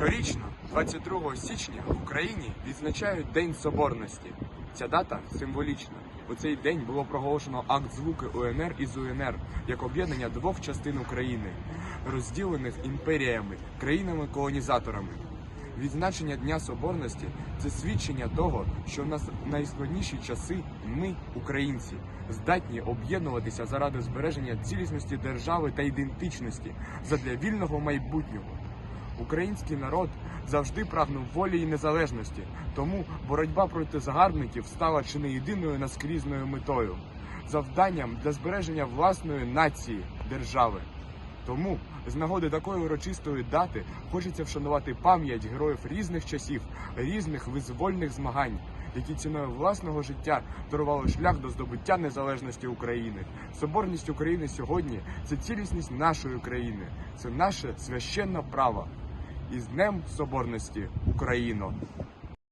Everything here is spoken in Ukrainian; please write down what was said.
Щорічно, 22 січня, в Україні відзначають День Соборності. Ця дата символічна. У цей день було проголошено акт звуки УНР із УНР як об'єднання двох частин України, розділених імперіями, країнами-колонізаторами. Відзначення Дня Соборності це свідчення того, що в нас найскладніші часи ми, українці, здатні об'єднуватися заради збереження цілісності держави та ідентичності задля вільного майбутнього. Український народ завжди прагнув волі і незалежності, тому боротьба проти загарбників стала чи не єдиною наскрізною метою, завданням для збереження власної нації, держави. Тому з нагоди такої урочистої дати хочеться вшанувати пам'ять героїв різних часів, різних визвольних змагань, які ціною власного життя дарували шлях до здобуття незалежності України. Соборність України сьогодні це цілісність нашої країни, це наше священне право. І з Днем Соборності Україно!